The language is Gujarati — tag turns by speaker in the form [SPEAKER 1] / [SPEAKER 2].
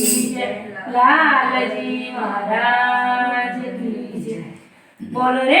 [SPEAKER 1] કી જય. લાલજી મહારાજ કી જય. બોલ રે